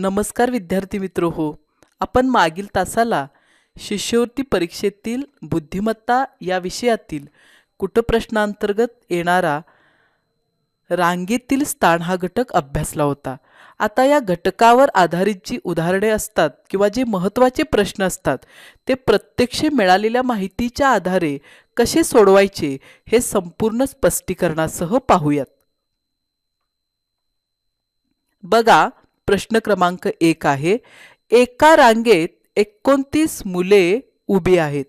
नमस्कार विद्यार्थी मित्र हो आपण मागील तासाला शिष्यवृत्ती परीक्षेतील बुद्धिमत्ता या विषयातील कुटप्रश्नांतर्गत येणारा रांगेतील स्थान हा घटक अभ्यासला होता. आता या घटकावर आधारित जी उदाहरणे असतात किंवा जे महत्त्वाचे प्रश्न असतात ते प्रत्यक्ष मिळालेल्या माहितीच्या आधारे कसे सोडवायचे हे संपूर्ण स्पष्टीकरणासह पाहूयात. बघा प्रश्न क्रमांक एक आहे. एका रांगेत एकोणतीस मुले उभी आहेत.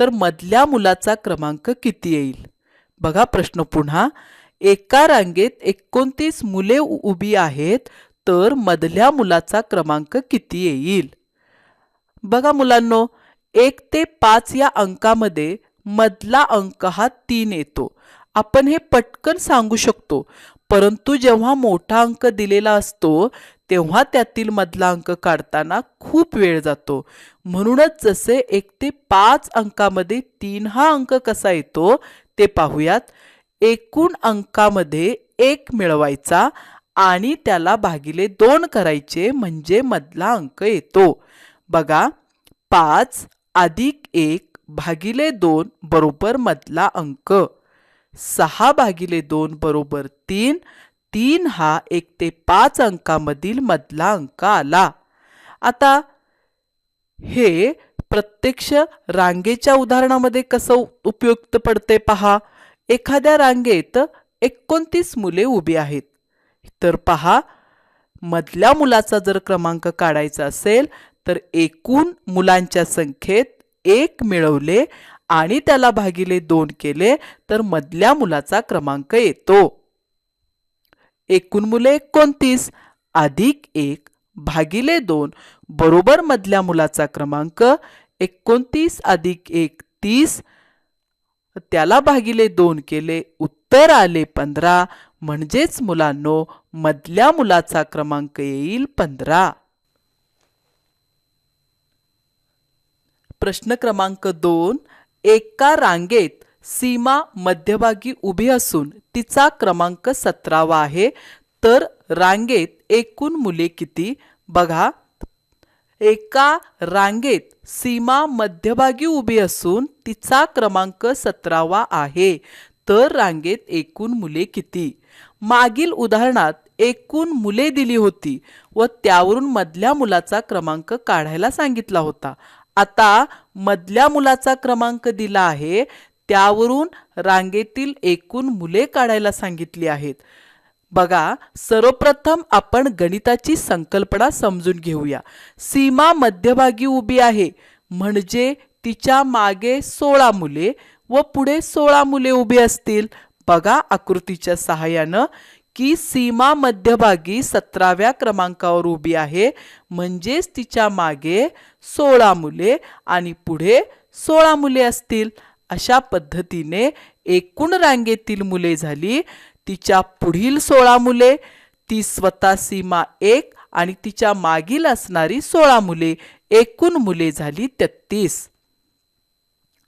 तर मधल्या मुलाचा क्रमांक किती येईल? बघा प्रश्न पुन्हा. एका रांगेत एकोणतीस मुले उभी आहेत. तर मधल्या मुलाचा क्रमांक किती येईल? बघा मुलांनो एक ते पाच या अंकामध्ये मधला अंक हा तीन येतो. आपण हे पटकन सांगू शकतो. परंतु जेव्हा मोठा अंक दिलेला असतो तेव्हा त्यातील मधला अंक काढताना खूप वेळ जातो. म्हणूनच जसे एक ते पाच अंकामध्ये तीन हा अंक कसा येतो ते पाहूयात. एकूण अंकामध्ये एक मिळवायचा आणि त्याला भागिले दोन करायचे म्हणजे मधला अंक येतो. बघा पाच अधिक एक भागिले दोन बरोबर मधला अंक. सहा भागिले दोन बरोबर तीन तीन हा एक ते पाच अंकामधील मधला अंक आला. आता हे प्रत्यक्ष रांगेच्या उदाहरणामध्ये कसं उपयुक्त पडते पहा. एखाद्या रांगेत एकोणतीस मुले उभी आहेत. तर पहा मधल्या मुलाचा जर क्रमांक काढायचा असेल तर एकूण मुलांच्या संख्येत एक मिळवले आणि त्याला भागिले दोन केले तर मधल्या मुलाचा क्रमांक येतो. एकूण मुले एकोणतीस अधिक एक भागिले दोन बरोबर मधल्या मुलाचा क्रमांक एकोणतीस अधिक एक तीस त्याला भागिले दोन केले उत्तर आले पंधरा. म्हणजेच मुलांनो मधल्या मुलाचा क्रमांक येईल पंधरा. प्रश्न क्रमांक दोन एका रांगेत सीमा मध्यभागी उभी असून तिचा क्रमांक सतरावा आहे. तर रांगेत एकूण मुले किती? बघा. एका रांगेत सीमा मध्यभागी उभी असून तिचा क्रमांक सतरावा आहे. तर रांगेत एकूण मुले किती? मागील उदाहरणात एकूण मुले दिली होती व त्यावरून मधल्या मुलाचा क्रमांक काढायला सांगितला होता. आता मधल्या मुलाचा क्रमांक दिला आहे. त्यावरून रांगेतील एकूण मुले काढायला सांगितली आहेत. बघा सर्वप्रथम आपण गणिताची संकल्पना समजून घेऊया. सीमा मध्यभागी उभी आहे. म्हणजे तिच्यामागे सोळा मुले व पुढे सोळा मुले उभी असतील. बघा आकृतीच्या सहाय्यानं की सीमा मध्यभागी सतराव्या क्रमांकावर उभी आहे. म्हणजेच तिच्यामागे सोळा मुले आणि पुढे सोळा मुले असतील. अशा पद्धतीने एकूण रांगेतील मुले झाली. तिच्या पुढील सोळा मुले ती स्वतः सीमा एक आणि तिच्या मागील असणारी सोळा मुले एकूण मुले झाली तेहतीस.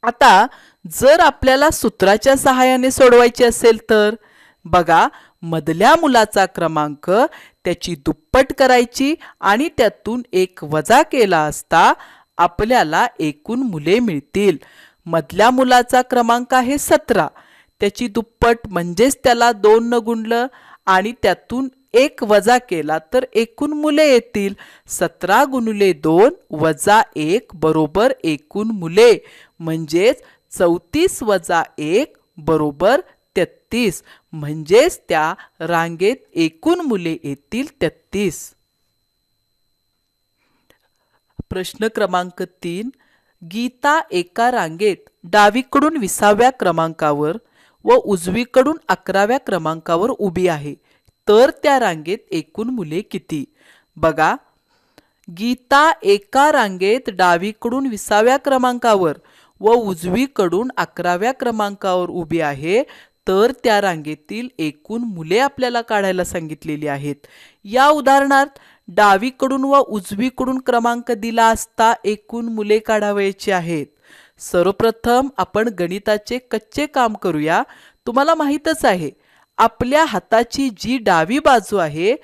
आता जर आपल्याला सूत्राच्या सहाय्याने सोडवायचे असेल तर? बघा मधल्या मुलाचा क्रमांक त्याची दुप्पट करायची आणि त्यातून एक वजा केला असता आपल्याला एकूण मुले मिळतील. मधल्या मुलाचा क्रमांक आहे सतरा. त्याची दुप्पट म्हणजेच त्याला दोन न गुणलं आणि त्यातून एक वजा केला तर एकूण मुले येतील. सतरा गुणुले दोन वजा एक बरोबर एकूण मुले. म्हणजेच चौतीस वजा एक बरोबर तेहतीस. म्हणजेच त्या रांगेत एकूण मुले येतील तेहतीस. प्रश्न क्रमांक तीन. गीता एका रांगेत डावीकडून विसाव्या क्रमांकावर व उजवीकडून अकराव्या क्रमांकावर उभी आहे. तर त्या रांगेत एकूण मुले किती? बघा. गीता एका रांगेत डावीकडून विसाव्या क्रमांकावर व उजवीकडून अकराव्या क्रमांकावर उभी आहे. तर त्या रांगेतील एकूण मुले आपल्याला काढायला सांगितलेली आहेत. या उदाहरणार्थ डावीकडून व उजवीकडून क्रमांक दिला असता एकूण मुले काढावयाची आहेत. सर्वप्रथम आपण गणिताचे कच्चे काम करूया. तुम्हाला माहीतच आहे आपल्या हाताची जी डावी बाजू आहे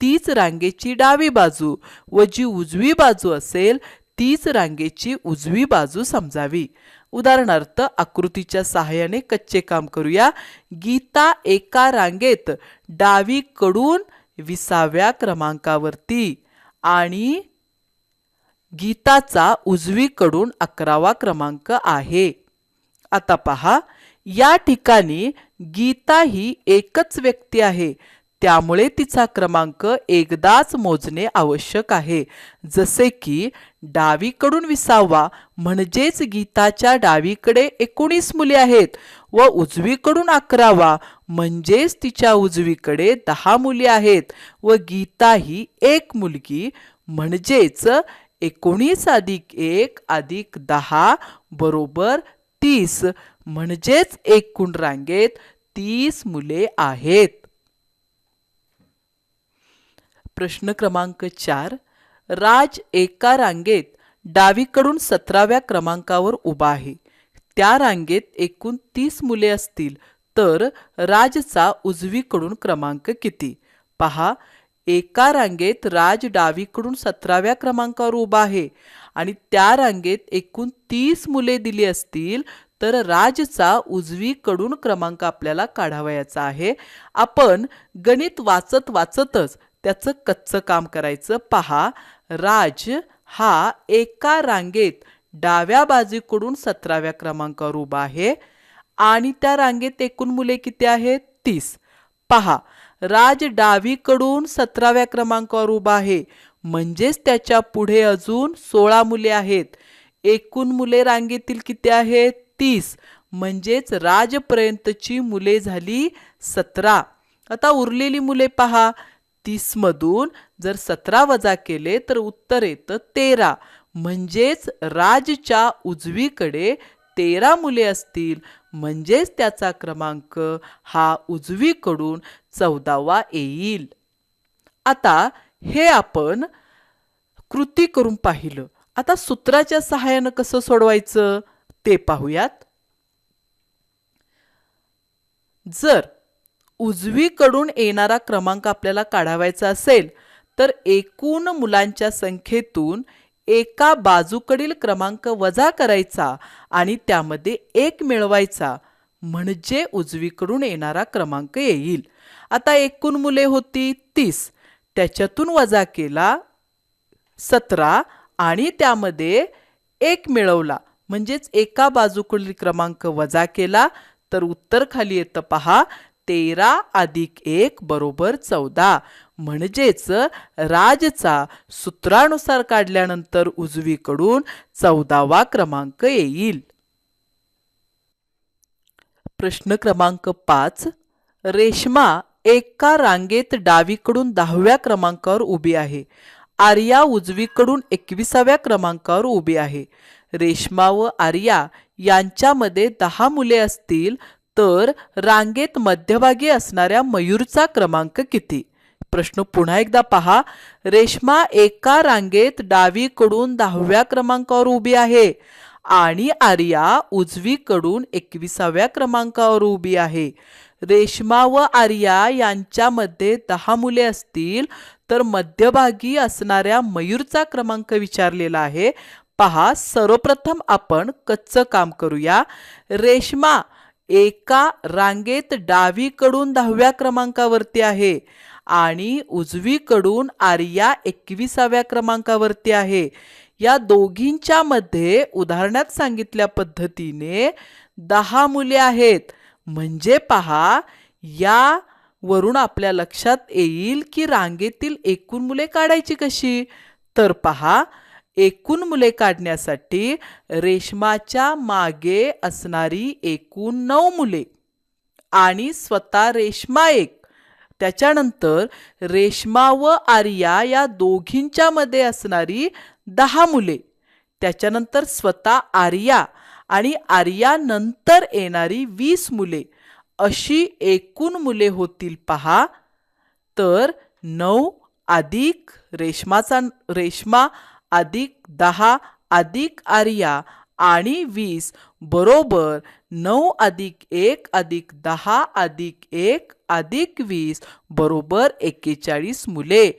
तीच रांगेची डावी बाजू व जी उजवी बाजू असेल तीच रांगेची उजवी बाजू समजावी. उदाहरणार्थ आकृतीच्या सहाय्याने कच्चे काम करूया. गीता एका रांगेत डावीकडून विसाव्या क्रमांकावरती आणि गीताचा उजवीकडून अकरावा क्रमांक आहे. आता पहा या ठिकाणी गीता ही एकच व्यक्ती आहे. त्यामुळे तिचा क्रमांक एकदाच मोजणे आवश्यक आहे. जसे की डावीकडून विसावा म्हणजेच गीताच्या डावीकडे एकोणीस मुले आहेत व उजवीकडून अकरावा म्हणजेच तिच्या उजवीकडे दहा मुले आहेत व गीता ही एक मुलगी. म्हणजेच एकोणीस अधिक एक अधिक दहा बरोबर तीस. म्हणजेच एकूण रांगेत तीस मुले आहेत. प्रश्न क्रमांक चार. राज एका रांगेत डावीकडून सतराव्या क्रमांकावर उभा आहे. त्या रांगेत एकूण तीस मुले असतील. तर राजचा उजवीकडून क्रमांक किती? पहा एका रांगेत राज डावीकडून सतराव्या क्रमांकावर उभा आहे आणि त्या रांगेत एकूण तीस मुले दिली असतील तर राजचा उजवीकडून क्रमांक आपल्याला काढावयाचा आहे. आपण गणित वाचत वाचतच त्याचं कच्चं काम करायचं. पहा राज हा एका रांगेत डाव्या बाजूकडून सतराव्या क्रमांकावर उभा आहे. आणि त्या रांगेत एकूण मुले किती आहेत? तीस. पहा राज डावीकडून सतराव्या क्रमांकावर उभा आहे. म्हणजेच त्याच्या पुढे अजून सोळा मुले आहेत. एकूण मुले रांगेतील किती आहेत? तीस. म्हणजेच राजपर्यंतची मुले झाली सतरा. आता उरलेली मुले पहा. तीसमधून जर सतरा वजा केले तर उत्तर येतं तेरा. म्हणजेच राजच्या उजवीकडे तेरा मुले असतील. म्हणजेच त्याचा क्रमांक हा उजवीकडून चौदावा येईल. आता हे आपण कृती करून पाहिलं. आता सूत्राच्या सहाय्यानं कसं सोडवायचं ते पाहूयात. जर उजवीकडून येणारा क्रमांक आपल्याला काढावायचा असेल तर एकूण मुलांच्या संख्येतून एका बाजूकडील क्रमांक वजा करायचा आणि त्यामध्ये एक मिळवायचा. म्हणजे उजवीकडून येणारा क्रमांक येईल. आता एकूण मुले होती तीस. त्याच्यातून वजा केला सतरा आणि त्यामध्ये एक मिळवला. म्हणजेच एका बाजूकडील क्रमांक वजा केला. तर उत्तर खाली येतं पहा. तेरा अधिक एक बरोबर चौदा. म्हणजेच राजचा सूत्रानुसार काढल्यानंतर उजवीकडून चौदावा क्रमांक येईल. प्रश्न क्रमांक पाच रेश्मा एका रांगेत डावीकडून दहाव्या क्रमांकावर उभी आहे. आर्या उजवीकडून एकविसाव्या क्रमांकावर उभी आहे. रेश्मा व आर्या यांच्यामध्ये दहा मुले असतील तर रांगेत मध्यभागी असणाऱ्या मयूरचा क्रमांक किती? प्रश्न पुन्हा एकदा पहा. रेश्मा एका रांगेत डावीकडून दहाव्या क्रमांकावर उभी आहे आणि आर्या उजवीकडून एकविसाव्या क्रमांकावर उभी आहे. रेश्मा व आर्या यांच्यामध्ये दहा मुले असतील तर मध्यभागी असणाऱ्या मयूरचा क्रमांक विचारलेला आहे. पहा सर्वप्रथम आपण कच्चं काम करूया. रेश्मा एका रांगेत डावीकडून दहाव्या क्रमांकावरती आहे. आणि उजवीकडून आर्या एकविसाव्या क्रमांकावरती आहे. या दोघींच्या मध्ये उदाहरणात सांगितल्या पद्धतीने दहा मुले आहेत. म्हणजे पहा या वरून आपल्या लक्षात येईल की रांगेतील एकूण मुले काढायची कशी? तर पहा एकूण मुले काढण्यासाठी रेशमाच्या मागे असणारी एकूण नऊ मुले आणि स्वतः रेशमा एक. त्याच्यानंतर रेशमा व आर्या या दोघींच्या मध्ये असणारी दहा मुले. त्याच्यानंतर स्वतः आर्या आणि आर्यानंतर येणारी वीस मुले. अशी एकूण मुले होतील पहा. तर नऊ अधिक रेशमाचा रेशमा अधिक दहा अधिक आर्या आणि वीस बरोबर नऊ अधिक एक अधिक दहा अधिक एक अधिक वीस बरोबर एक्केचाळीस मुले.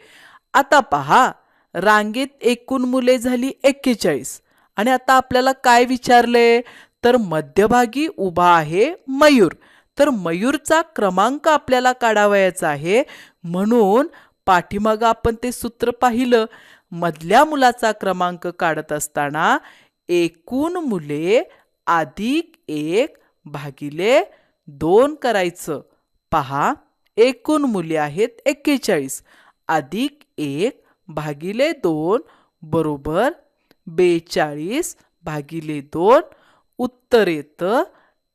आता पहा रांगेत एकूण मुले झाली एक्केचाळीस. आणि आता आपल्याला काय विचारले? तर मध्यभागी उभा आहे मयूर. तर मयूरचा क्रमांक आपल्याला काढावयाचा आहे. म्हणून पाठीमागं आपण ते सूत्र पाहिलं. मधल्या मुलाचा क्रमांक काढत असताना एकूण मुले अधिक एक भागिले दोन करायचं. पहा एकूण मुले आहेत एक्केचाळीस. अधिक एक भागिले दोन बरोबर बेचाळीस भागिले दोन उत्तर येतं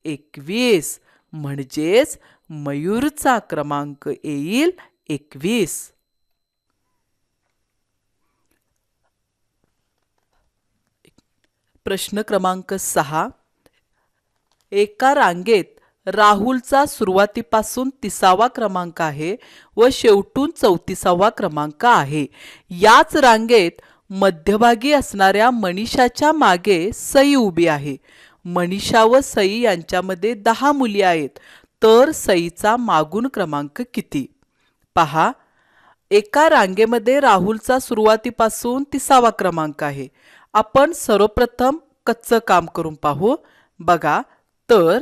एकवीस. म्हणजेच मयूरचा क्रमांक येईल एकवीस. प्रश्न क्रमांक सहा. एका रांगेत राहुलचा सुरुवातीपासून तिसावा क्रमांक आहे व शेवटून चौतीसावा क्रमांक आहे. याच रांगेत मध्यभागी असणाऱ्या मनीषाच्या मागे सई उभी आहे. मनीषा व सई यांच्यामध्ये दहा मुली आहेत तर सईचा मागून क्रमांक किती? पहा एका रांगेमध्ये राहुलचा सुरुवातीपासून तिसावा क्रमांक आहे. आपण सर्वप्रथम कच्चं काम करून पाहू. बघा तर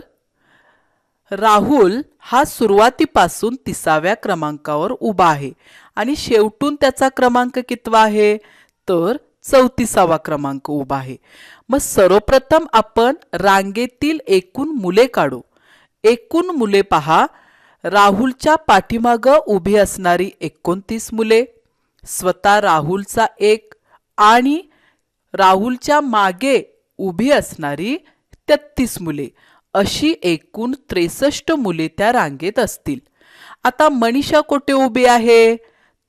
राहुल हा सुरुवातीपासून तिसाव्या क्रमांकावर उभा आहे आणि शेवटून त्याचा क्रमांक कितवा आहे? तर चौतीसावा क्रमांक उभा आहे. मग सर्वप्रथम आपण रांगेतील एकूण मुले काढू. एकूण मुले पहा. राहुलच्या पाठीमागं उभी असणारी एकोणतीस मुले स्वतः राहुलचा एक आणि राहुलच्या मागे उभी असणारी तेहतीस मुले. अशी एकूण त्रेसष्ट मुले त्या रांगेत असतील. आता मनीषा कोठे उभी आहे?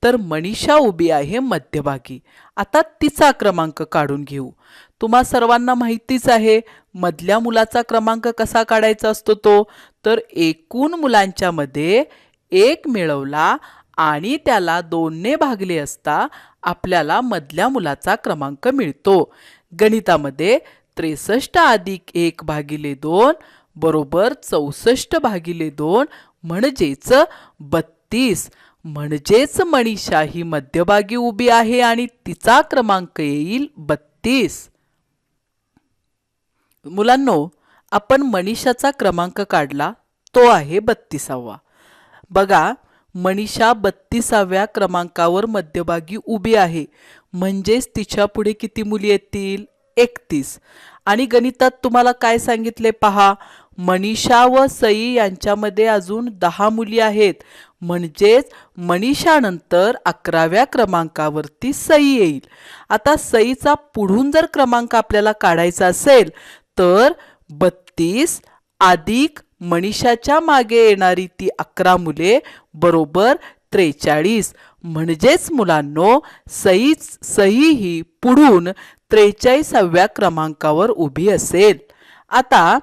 तर मनीषा उभी आहे मध्यभागी. आता तिचा क्रमांक काढून घेऊ. तुम्हा सर्वांना माहितीच आहे मधल्या मुलाचा क्रमांक कसा काढायचा असतो तो? तर एकूण मुलांच्या मध्ये एक मिळवला आणि त्याला दोनने भागले असता आपल्याला मधल्या मुलाचा क्रमांक मिळतो. गणितामध्ये त्रेसष्ट अधिक एक भागिले दोन बरोबर चौसष्ट भागिले दोन म्हणजेच बत्तीस. म्हणजेच मणिषा ही मध्यभागी उभी आहे आणि तिचा क्रमांक येईल बत्तीस. मुलांनो आपण मनीषाचा क्रमांक काढला तो आहे बत्तीसावा. बघा मनीषा बत्तीसाव्या क्रमांकावर मध्यभागी उभी आहे. म्हणजेच तिच्या पुढे किती मुली येतील? एकतीस. आणि गणितात तुम्हाला काय सांगितले पहा? मनीषा व सई यांच्यामध्ये अजून दहा मुली आहेत. म्हणजेच मनीषानंतर अकराव्या क्रमांकावरती सई येईल. आता सईचा पुढून जर क्रमांक आपल्याला काढायचा असेल तर बत्तीस अधिक मनीषाच्या मागे येणारी ती अकरा मुले बरोबर त्रेचाळीस. म्हणजेच मुलांनो सई सई ही पुढून त्रेचाळीसाव्या क्रमांकावर उभी असेल. आता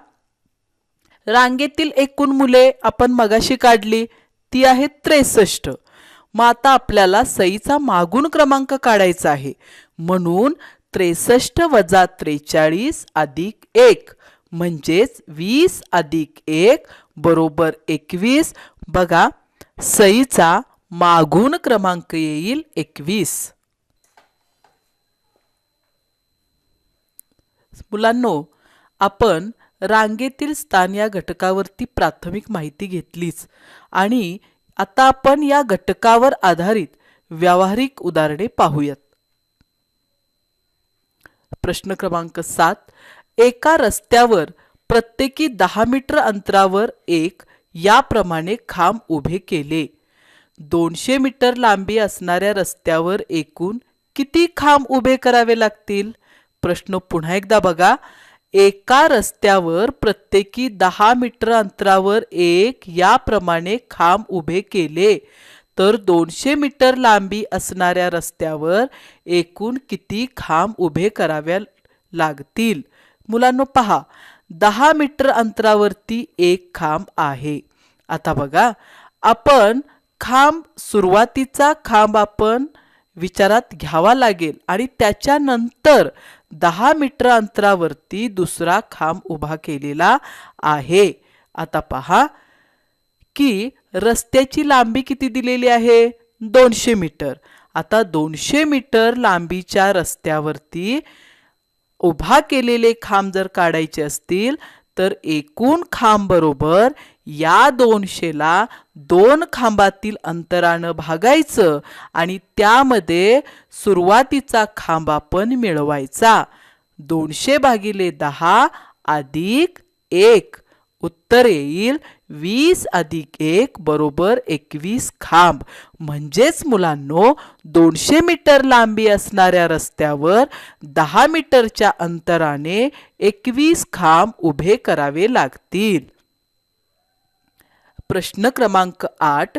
रांगेतील एकूण मुले आपण मगाशी काढली ती आहेत त्रेसष्ट. मग आता आपल्याला सईचा मागून क्रमांक काढायचा आहे. म्हणून त्रेसष्ट वजा त्रेचाळीस अधिक एक म्हणजेच वीस अधिक एक बरोबर एकवीस. बघा सईचा मागून क्रमांक येईल एकवीस. मुलांनो आपण रांगेतील स्थान या घटकावरती प्राथमिक माहिती घेतलीच आणि आता आपण या घटकावर आधारित व्यावहारिक उदाहरणे पाहूयात. प्रश्न क्रमांक सात एका रस्त्यावर प्रत्येकी दहा मीटर अंतरावर एक याप्रमाणे खांब उभे केले. दोनशे मीटर लांबी असणाऱ्या रस्त्यावर एकूण किती खांब उभे करावे लागतील? प्रश्न पुन्हा एकदा बघा. एका रस्त्यावर प्रत्येकी दहा मीटर अंतरावर एक याप्रमाणे खांब उभे केले. तर दोनशे मीटर लांबी असणाऱ्या रस्त्यावर एकूण किती खांब उभे कराव्या लागतील? मुलांनो पहा. दहा मीटर अंतरावरती एक खांब आहे. आता बघा. आपण खांब सुरुवातीचा खांब आपण विचारात घ्यावा लागेल आणि त्याच्यानंतर दहा मीटर अंतरावरती दुसरा खांब उभा केलेला आहे. आता पहा की रस्त्याची लांबी किती दिलेली आहे? दोनशे मीटर. आता दोनशे मीटर लांबीच्या रस्त्यावरती उभा केलेले खांब जर काढायचे असतील तर एकूण खांब बरोबर या दोनशेला दोन खांबातील अंतरानं भागायचं आणि त्यामध्ये सुरुवातीचा खांब आपण मिळवायचा. दोनशे भागिले दहा अधिक एक. उत्तर येईल वीस अधिक एक बरोबर एकवीस खांब. म्हणजेच मुलांनो दोनशे मीटर लांबी असणाऱ्या रस्त्यावर दहा मीटरच्या अंतराने एकवीस खांब उभे करावे लागतील. प्रश्न क्रमांक आठ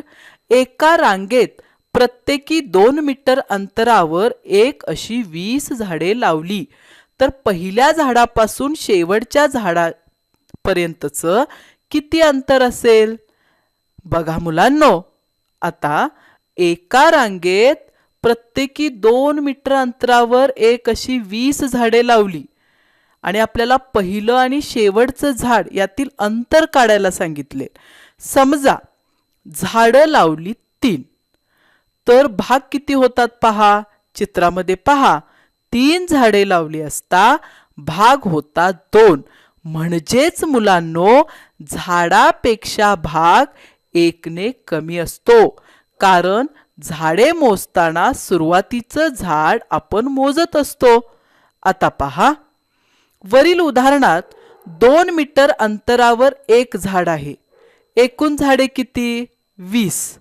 एका रांगेत प्रत्येकी दोन मीटर अंतरावर एक अशी वीस झाडे लावली. तर पहिल्या झाडापासून शेवटच्या झाडापर्यंतचं किती अंतर असेल? बघा मुलांनो आता एका रांगेत प्रत्येकी दोन मीटर अंतरावर एक अशी वीस झाडे लावली. आणि आपल्याला पहिलं आणि शेवटचं झाड यातील अंतर काढायला सांगितले. समजा झाडं लावली तीन तर भाग किती होतात पहा? चित्रामध्ये पहा. तीन झाडे लावली असता भाग होता दोन. म्हणजेच मुलांनो झाडापेक्षा भाग एकने कमी असतो. कारण झाडे मोजताना सुरुवातीचं झाड आपण मोजत असतो. आता पहा. वरील उदाहरणात दोन मीटर अंतरावर एक झाड आहे. एकूण झाडे किती? वीस.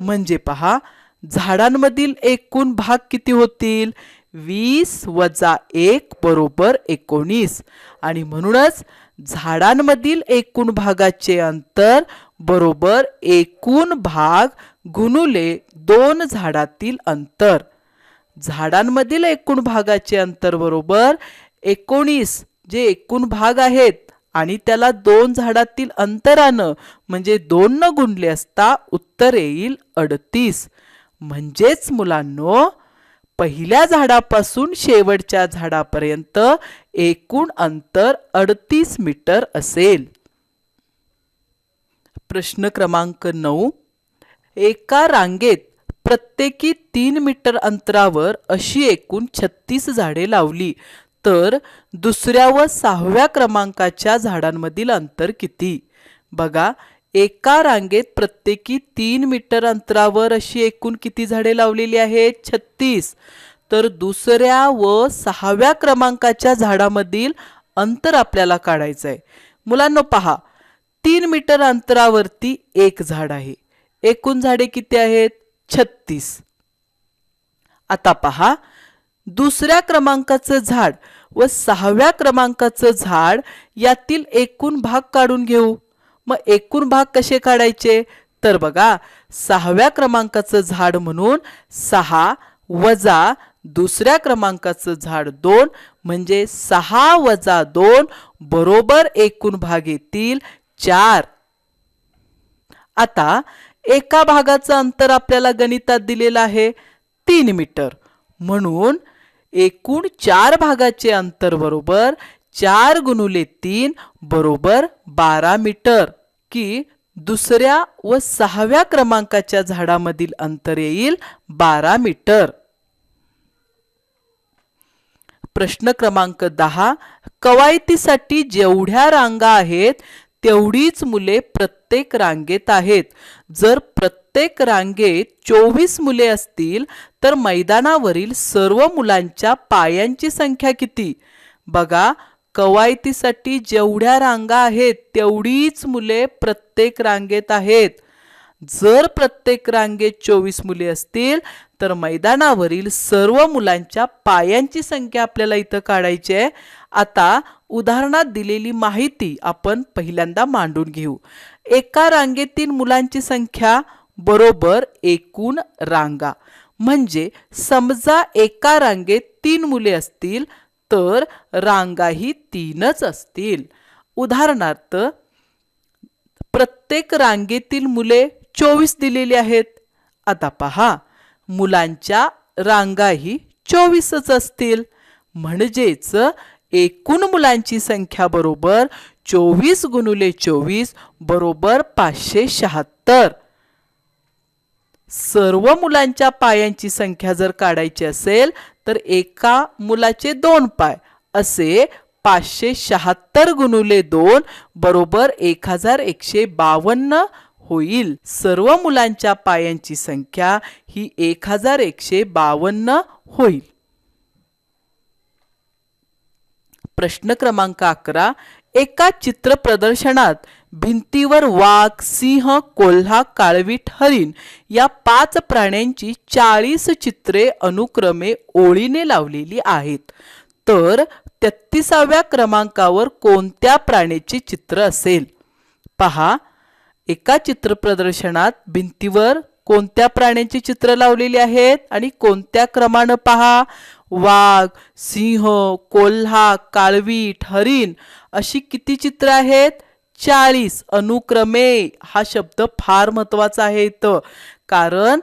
म्हणजे पहा झाडांमधील एकूण भाग किती होतील? वीस वजा एक बरोबर एकोणीस. आणि म्हणूनच झाडांमधील एकूण भागाचे अंतर बरोबर एकूण भाग गुणुले दोन झाडातील अंतर. झाडांमधील एकूण भागाचे अंतर बरोबर एकोणीस. जे एकूण भाग आहेत आणि त्याला दोन झाडातील अंतरानं म्हणजे दोन न गुणले असता उत्तर येईल अडतीस. म्हणजेच मुलांनो पहिल्या झाडापासून शेवटच्या झाडापर्यंत एकूण अंतर अडतीस मीटर असेल. प्रश्न क्रमांक नऊ. एका रांगेत प्रत्येकी तीन मीटर अंतरावर अशी एकूण छत्तीस झाडे लावली. तर दुसऱ्या व सहाव्या क्रमांकाच्या झाडांमधील अंतर किती? बघा एका रांगेत प्रत्येकी तीन मीटर अंतरावर अशी एकूण किती झाडे लावलेली आहेत? छत्तीस. तर दुसऱ्या व सहाव्या क्रमांकाच्या झाडामधील अंतर आपल्याला काढायचं आहे मुलांना पहा. तीन मीटर अंतरावरती एक झाड आहे. एकूण झाडे किती आहेत? छत्तीस. आता पहा. दुसऱ्या क्रमांकाचं झाड व सहाव्या क्रमांकाचं झाड यातील एकूण भाग काढून घेऊ. मग एकूण भाग कसे काढायचे? तर बघा सहाव्या क्रमांकाचं झाड म्हणून सहा वजा दुसऱ्या क्रमांकाचं झाड दोन म्हणजे सहा वजा दोन बरोबर एकूण भाग येतील चार. आता एका भागाचं अंतर आपल्याला गणितात दिलेलं आहे तीन मीटर. म्हणून एकूण चार भागाचे अंतर बरोबर चार गुणुले तीन बरोबर बारा मीटर. की दुसऱ्या व सहाव्या क्रमांकाच्या झाडामधील अंतर येईल बारा मीटर. प्रश्न क्रमांक दहा कवायतीसाठी जेवढ्या रांगा आहेत तेवढीच मुले प्रत्येक रांगेत आहेत. जर प्रत्येक प्रत्येक रांगेत चोवीस मुले असतील तर मैदानावरील सर्व मुलांच्या पायांची संख्या किती? बघा कवायतीसाठी जेवढ्या रांगा आहेत तेवढीच मुले प्रत्येक रांगेत आहेत. जर प्रत्येक रांगेत चोवीस मुले असतील तर मैदानावरील सर्व मुलांच्या पायांची संख्या आपल्याला इथं काढायची आहे. आता उदाहरणात दिलेली माहिती आपण पहिल्यांदा मांडून घेऊ. एका रांगेतील मुलांची संख्या बरोबर एकूण रांगा. म्हणजे समजा एका रांगेत तीन मुले असतील तर रांगाही तीनच असतील. उदाहरणार्थ प्रत्येक रांगेतील मुले चोवीस दिलेली आहेत. आता पहा मुलांच्या रांगाही चोवीसच असतील. म्हणजेच एकूण मुलांची संख्या बरोबर चोवीस गुणुले चोवीस बरोबर पाचशे शहात्तर. सर्व मुलांच्या पायांची संख्या जर काढायची असेल तर एका मुलाचे दोन पाय असे पाचशे शहात्तर गुणुले दोन बरोबर एक हजार एकशे बावन्न होईल. सर्व मुलांच्या पायांची संख्या ही एक हजार एकशे बावन्न होईल. प्रश्न क्रमांक अकरा. एका चित्र प्रदर्शनात भिंतीवर वाघ सिंह कोल्हा काळवीट हरिण या पाच प्राण्यांची चाळीस चित्रे अनुक्रमे ओळीने लावलेली आहेत. तर तेहतीसाव्या क्रमांकावर कोणत्या प्राण्याचे चित्र असेल? पहा. एका चित्र प्रदर्शनात भिंतीवर कोणत्या प्राण्यांची चित्र लावलेली आहेत? आणि कोणत्या क्रमानं पहा? वाघ सिंह कोल्हा काळवीट हरिण अशी किती चित्र आहेत? चाळीस. अनुक्रमे. हा शब्द फार महत्त्वाचा आहे इथं. कारण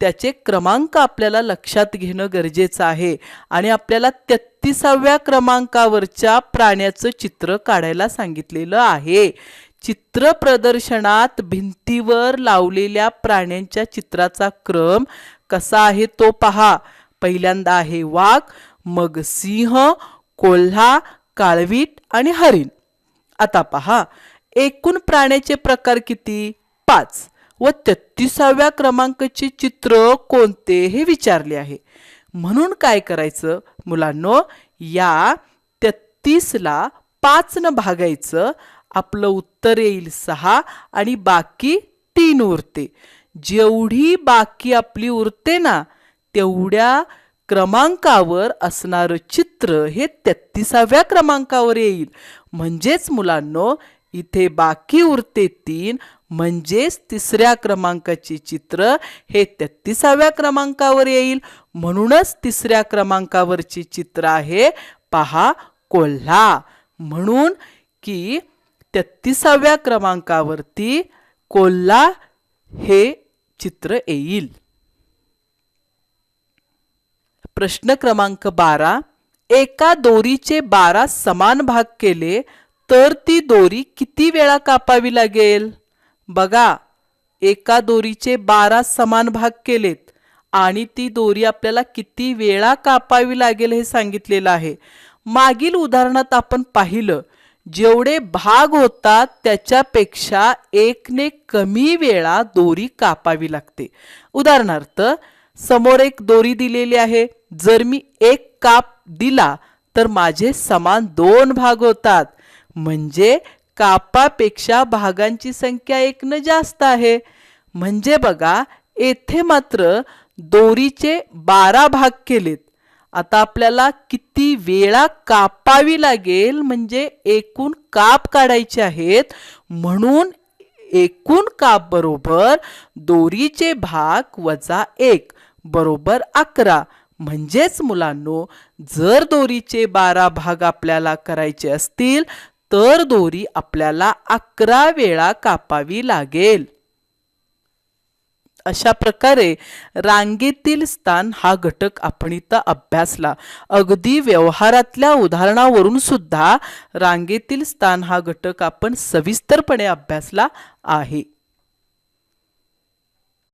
त्याचे क्रमांक आपल्याला लक्षात घेणं गरजेचं आहे. आणि आपल्याला तेहतीसाव्या क्रमांकावरच्या प्राण्याचं चित्र काढायला सांगितलेलं आहे. चित्र प्रदर्शनात भिंतीवर लावलेल्या प्राण्यांच्या चित्राचा क्रम कसा आहे तो पहा. पहिल्यांदा आहे वाघ मग सिंह कोल्हा काळवीट आणि हरिण. आता पहा. एकूण प्राण्याचे प्रकार किती? पाच. व तेहतीसाव्या क्रमांकाचे चित्र कोणते हे विचारले आहे. म्हणून काय करायचं? मुलांनो या तेहतीसला पाचनं भागायचं. आपलं उत्तर येईल सहा आणि बाकी तीन उरते. जेवढी बाकी आपली उरते ना तेवढ्या क्रमांकावर असणारं चित्र हे तेहतीसाव्या क्रमांकावर येईल. म्हणजेच मुलांनो इथे बाकी उरते तीन म्हणजेच तिसऱ्या क्रमांकाचे चित्र हे तेहतीसाव्या क्रमांकावर येईल. म्हणूनच तिसऱ्या क्रमांकावरचे चित्र आहे पहा कोल्हा. म्हणून की तेहतीसाव्या क्रमांकावरती कोल्हा हे चित्र येईल. प्रश्न क्रमांक बारा. एका दोरीचे बारा समान भाग केले तर ती दोरी किती वेळा कापावी लागेल? बघा एका दोरीचे बारा समान भाग केलेत आणि ती दोरी आपल्याला किती वेळा कापावी लागेल हे सांगितलेलं आहे. मागील उदाहरणात आपण पाहिलं जेवढे भाग होतात त्याच्यापेक्षा एकने कमी वेळा दोरी कापावी लागते. उदाहरणार्थ समोर एक दोरी दिलेली आहे जर मी एक काप दिला तर माझे समान दोन भाग होतात. म्हणजे कापापेक्षा भागांची संख्या एकनं जास्त आहे. म्हणजे बघा येथे मात्र दोरीचे बारा भाग केलेत. आता आपल्याला किती वेळा कापावी लागेल म्हणजे एकूण काप काढायचे आहेत. म्हणून एकूण काप बरोबर दोरीचे भाग वजा एक बरोबर अकरा. म्हणजेच मुलांनो जर दोरीचे बारा भाग आपल्याला करायचे असतील तर दोरी आपल्याला अकरा वेळा कापावी लागेल. अशा प्रकारे रांगेतील स्थान हा घटक आपण इथं अभ्यासला. अगदी व्यवहारातल्या उदाहरणावरून सुद्धा रांगेतील स्थान हा घटक आपण सविस्तरपणे अभ्यासला आहे.